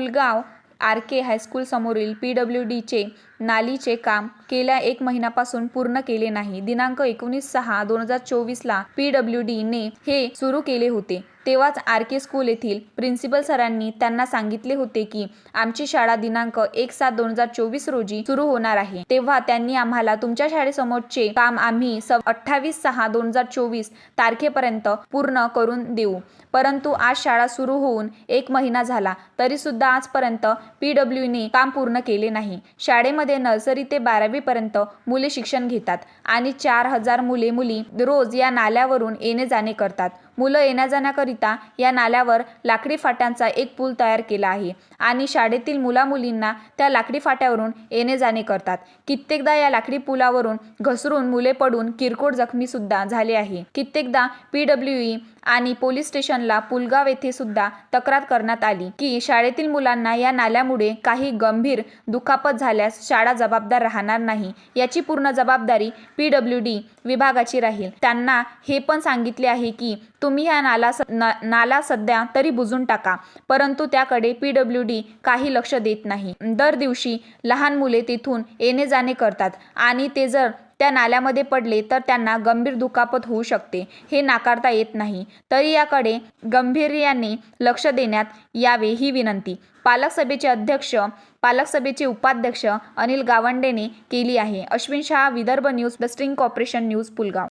Pulgaon R K हायस्कूलसमोरील P W डीचे नालीचे काम गेल्या एक महिन्यापासून पूर्ण केले नाही. दिनांक एकोणीस सहा दोन हजार चोवीसला पी डब्ल्यू डीने हे सुरू केले होते. तेव्हाच आर के स्कूल येथील प्रिन्सिपल सरांनी त्यांना सांगितले होते की आमची शाळा दिनांक एक सात दोन हजार चोवीस रोजी सुरू होणार आहे. तेव्हा त्यांनी आम्हाला तुमच्या शाळेसमोरचे काम आम्ही अठ्ठावीस सहा दोन हजार चोवीस तारखेपर्यंत पूर्ण करून देऊ. परंतु आज शाळा सुरू होऊन एक महिना झाला तरी सुद्धा आजपर्यंत पी डब्ल्यूने काम पूर्ण केले नाही. शाळेमध्ये नर्सरी ते बारावीपर्यंत मुले शिक्षण घेतात आणि चार हजार मुले मुली रोज या नाल्यावरून येणे जाणे करतात. मुलं येण्या जाण्याकरिता या नाल्यावर लाकडी फाट्यांचा एक पूल तयार केला आहे आणि शाळेतील मुलामुलींना त्या लाकडी फाट्यावरून येणे जाणे करतात. कित्येकदा या लाकडी पुलावरून घसरून मुले पडून किरकोळ जखमीसुद्धा झाले आहे. कित्येकदा पी डब्ल्यू ई आणि पोलीस स्टेशनला पुलगाव येथे सुद्धा तक्रार करण्यात आली की शाळेतील मुलांना या नाल्यामुळे काही गंभीर दुखापत झाल्यास शाळा जबाबदार राहणार नाही. याची पूर्ण जबाबदारी पी डब्ल्यू डी विभागाची राहील. त्यांना हे पण सांगितले आहे की तुम्ही हा नाला स ना नाला सध्या तरी बुजून टाका परंतु त्याकडे पी डब्ल्यू डी काही लक्ष देत नाही. दर दिवशी लहान मुले तिथून येणे जाणे करतात आणि ते जर त्या नाल्यामध्ये पडले तर त्यांना गंभीर दुखापत होऊ शकते. हे नाकारता येत नाही. तरी याकडे गंभीर्याने लक्ष देण्यात यावे ही विनंती. पालक सभेचे अध्यक्ष पालक सभेचे उपाध्यक्ष अनिल गावंडेने केली आहे. Ashwin Shah Vidarbha news the string corporation news Pulgaon